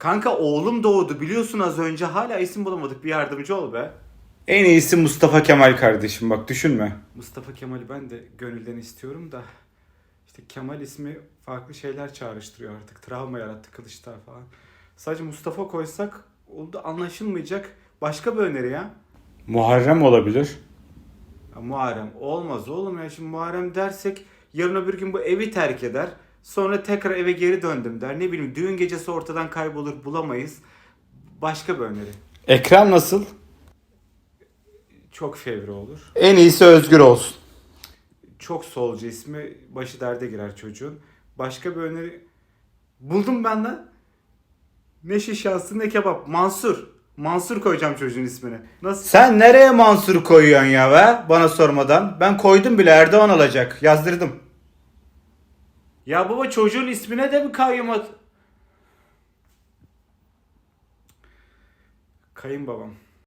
Kanka oğlum doğdu biliyorsun az önce hala isim bulamadık bir yardımcı ol be. En iyisi Mustafa Kemal kardeşim bak düşünme. Mustafa Kemal'i ben de gönülden istiyorum da işte Kemal ismi farklı şeyler çağrıştırıyor artık. Travma yarattı Kılıçdaroğlu falan. Sadece Mustafa koysak oldu anlaşılmayacak başka bir öneri ya. Muharrem olabilir. Ya Muharrem olmaz oğlum ya şimdi Muharrem dersek yarın öbür gün bu evi terk eder. Sonra tekrar eve geri döndüm der. Ne bileyim düğün gecesi ortadan kaybolur bulamayız. Başka bir öneri. Ekrem nasıl? Çok fevri olur. En iyisi Özgür olsun. Çok solcu ismi başı derde girer çocuğun. Başka bir öneri buldum ben lan. Ne şişası ne kebap. Mansur. Mansur koyacağım çocuğun ismini. Nasıl? Sen nereye Mansur koyuyorsun ya be? Bana sormadan. Ben koydum bile Erdoğan alacak. Yazdırdım. Ya baba çocuğun ismine de mi kayyum at? Kayınbabam.